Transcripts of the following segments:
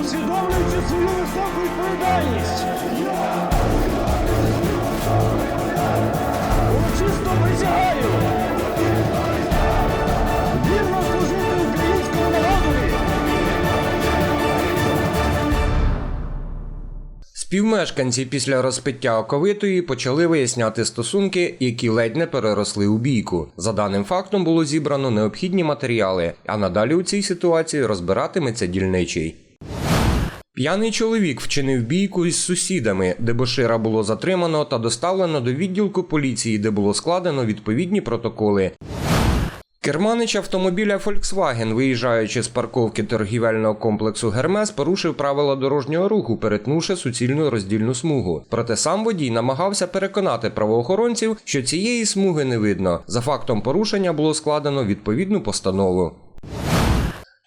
усвідомлюючи свою високу відповідальність. Урочисто присягаю. Вірно служити українському народові. Співмешканці після розпиття оковитої почали виясняти стосунки, які ледь не переросли у бійку. За даним фактом було зібрано необхідні матеріали, а надалі у цій ситуації розбиратиметься дільничий. П'яний чоловік вчинив бійку із сусідами, дебошира було затримано та доставлено до відділку поліції, де було складено відповідні протоколи. Керманич автомобіля Volkswagen, виїжджаючи з парковки торгівельного комплексу Гермес, порушив правила дорожнього руху, перетнувши суцільну роздільну смугу. Проте сам водій намагався переконати правоохоронців, що цієї смуги не видно. За фактом порушення було складено відповідну постанову.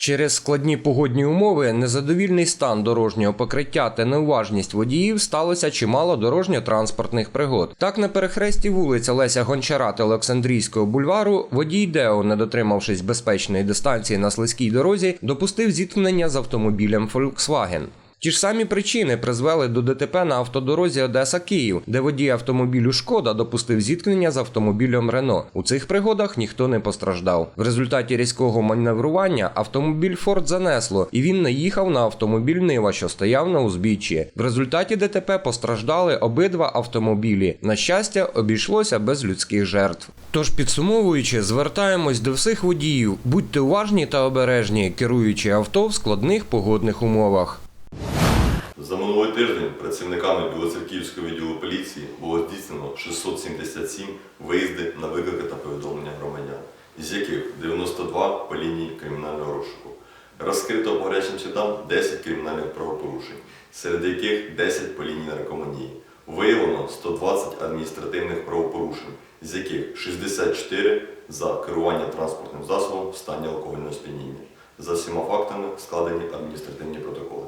Через складні погодні умови, незадовільний стан дорожнього покриття та неуважність водіїв сталося чимало дорожньо-транспортних пригод. Так, на перехресті вулиця Леся Гончара та Олександрійського бульвару водій Део, не дотримавшись безпечної дистанції на слизькій дорозі, допустив зіткнення з автомобілем Volkswagen. Ті ж самі причини призвели до ДТП на автодорозі Одеса-Київ, де водій автомобілю Шкода допустив зіткнення з автомобілем Рено. У цих пригодах ніхто не постраждав. В результаті різкого маневрування автомобіль Форд занесло, і він наїхав на автомобіль Нива, що стояв на узбіччі. В результаті ДТП постраждали обидва автомобілі. На щастя, обійшлося без людських жертв. Тож, підсумовуючи, звертаємось до всіх водіїв: будьте уважні та обережні, керуючи авто в складних погодних умовах. За минулий тиждень працівниками Білоцерківського відділу поліції було здійснено 677 виїзди на виклики та повідомлення громадян, із яких 92 по лінії кримінального розшуку. Розкрито по гарячим слідам 10 кримінальних правопорушень, серед яких 10 по лінії наркоманії. Виявлено 120 адміністративних правопорушень, з яких 64 за керування транспортним засобом в стані алкогольного сп'яніння. За всіма фактами складені адміністративні протоколи.